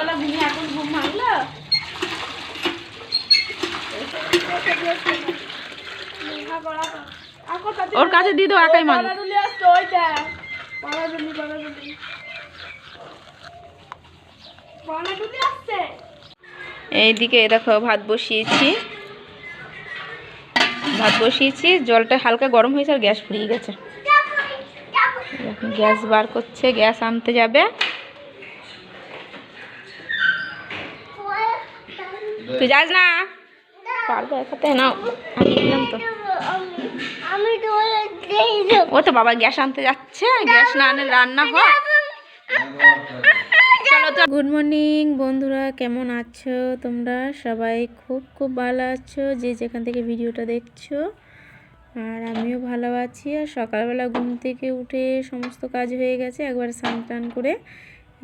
সন্ধ্যাবেলা ঘুমিয়ে এখন ঘুম ভাঙলো? ওর কাছে দিয়ে দাও একাই মাল এইদিকে দেখো ভাত বসিয়েছি। ভাত বসিয়েছি জলটা হালকা গরম হয়েছে আর গ্যাস ফুরিয়ে গেছে। গ্যাস বার করছে গ্যাস আনতে যাবে। তুই যাস না। পারব একাতে না আমি দিলাম তো। ও তো বাবা গ্যাস আনতে যাচ্ছে। গ্যাস না আনলে রান্না হয়। চলো তো। গুড মর্নিং বন্ধুরা কেমন আছো তোমরা? সবাই খুব খুব ভালো আছো যে যেখান থেকে ভিডিওটা দেখছ। আর আমিও ভালো আছি। আর সকালবেলা ঘুম থেকে উঠে সমস্ত কাজ হয়ে গেছে একবার স্নান টান করে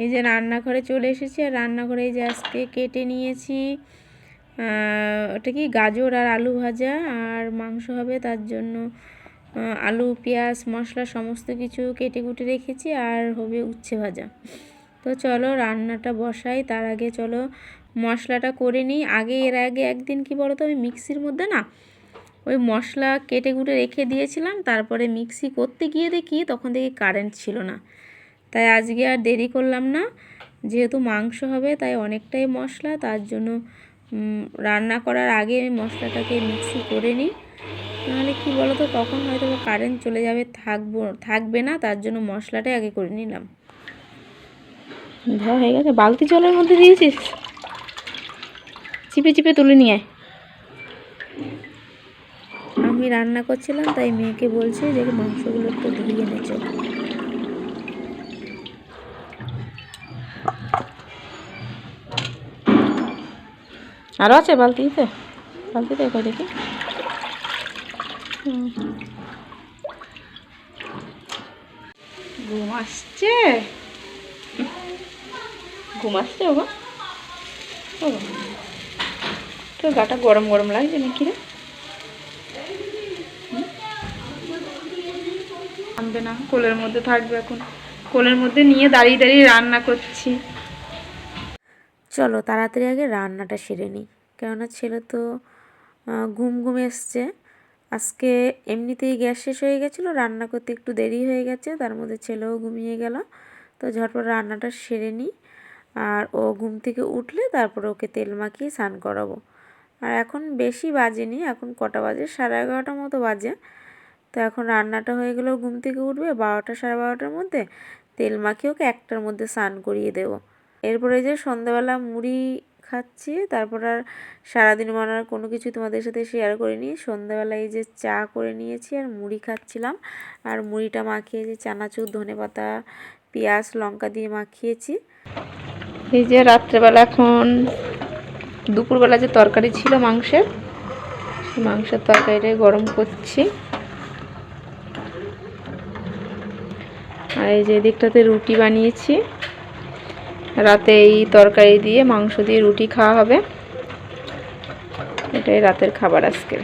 এই যে রান্নাঘরে চলে এসেছি। আর রান্নাঘরে এই যে আজকে কেটে নিয়েছি। ওটা কি গাজর আর আলু ভাজা আর মাংস হবে, তার জন্য আলু, পেঁয়াজ, মশলা সমস্ত কিছু কেটে কুটে রেখেছি আর হবে উচ্ছে ভাজা। তো চলো রান্নাটা বসাই, তার আগে চলো মশলাটা করে নিই। আগে, এর আগে একদিন কি বলো তো আমি মিক্সির মধ্যে না, ওই মশলা কেটে কুটে রেখে দিয়েছিলাম, তারপরে মিক্সি করতে গিয়ে দেখি তখন দেখি কারেন্ট ছিল না। তাই আজকে আর দেরি করলাম না, যেহেতু মাংস হবে, তাই অনেকটাই মশলা, তার জন্য রান্না করার আগে মশলাটাকে মিক্সি করে নিই। নাহলে কী বলো তো তখন হয়তো কারেন্ট চলে যাবে, থাকব, থাকবে না, তার জন্য মশলাটাই আগে করে নিলাম। ধোয়া হয়ে গেছে, বালতি জলের মধ্যে দিয়েছিস? চিপে চিপে তুলে নিয়ে। আমি রান্না করছিলাম, তাই মেয়েকে বলছি যে মাংসগুলো একটু ধুয়ে নে আরও আছে বালতিতে? বালতিতে কই দেখি। ঘুম আসছে? ঘুম আসছে ও। তোর গাটা গরম গরম লাগছে নাকি রে? আনবে না, কোলের মধ্যে থাকবে এখন। কোলের মধ্যে নিয়ে দাঁড়িয়ে দাঁড়িয়ে রান্না করছি। চলো তাড়াতাড়ি আগে রান্নাটা সেরে নিই। কেননা ছেলে তো ঘুম ঘুম এসছে। আজকে এমনিতেই গ্যাস শেষ হয়ে গেছিল, রান্না করতে একটু দেরি হয়ে গেছে, তার মধ্যে ছেলেও ঘুমিয়ে গেল। তো ঝটপট রান্নাটা সেরে নিই। আর ও ঘুম থেকে উঠলে তারপর ওকে তেল মাখিয়ে স্নান করাবো। আর এখন বেশি বাজেনি, এখন কটা বাজে? সাড়ে এগারোটার মতো বাজে। তো এখন রান্নাটা হয়ে গেলেও ঘুম থেকে উঠবে, বারোটা সাড়ে বারোটার মধ্যে তেল মাখিয়ে ওকে একটার মধ্যে স্নান করিয়ে দেবো। এরপরে যে সন্ধ্যাবেলা মুড়ি খাচ্ছি, তারপর আর সারাদিন মানে আর কোনো কিছু তোমাদের সাথে শেয়ার করিনি। সন্ধ্যাবেলা এই যে চা করে নিয়েছি আর মুড়ি খাচ্ছিলাম। আর মুড়িটা মাখিয়ে যে চানাচুর ধনে পাতা পেঁয়াজ, লঙ্কা দিয়ে মাখিয়েছি। এই যে রাত্রেবেলা এখন দুপুরবেলা যে তরকারি ছিল মাংসের মাংসের তরকারিটাই গরম করছি। আর এই যে এদিকটাতে রুটি বানিয়েছি। রাতে এই তরকারি দিয়ে মাংস দিয়ে রুটি খাওয়া হবে। এটাই রাতের খাবার আজকে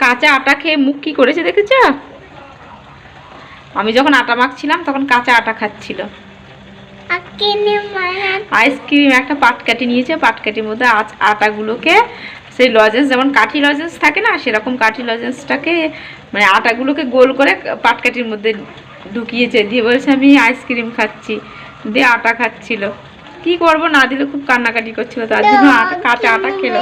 কাঁচা আটা খেয়ে মুখ কি করেছে দেখেছ? আমি যখন আটা মাখছিলাম তখন কাঁচা আটা খাচ্ছিল। আইসক্রিম একটা পাটকাঠি নিয়েছে পাটকাঠির মধ্যে আটাগুলোকে সেই লজেন্স যেমন কাঠি লজেন্স থাকে না, সেরকম কাঠি লজেন্সটাকে মানে আটাগুলোকে গোল করে পাটকাঠির মধ্যে ঢুকিয়েছে দিয়ে বলছে, আমি আইসক্রিম খাচ্ছি। দিয়ে আটা খাচ্ছিল। কি করব না দিলে খুব কান্নাকাটি করছিল, তার জন্য আটা, কাঁচা আটা খেলো।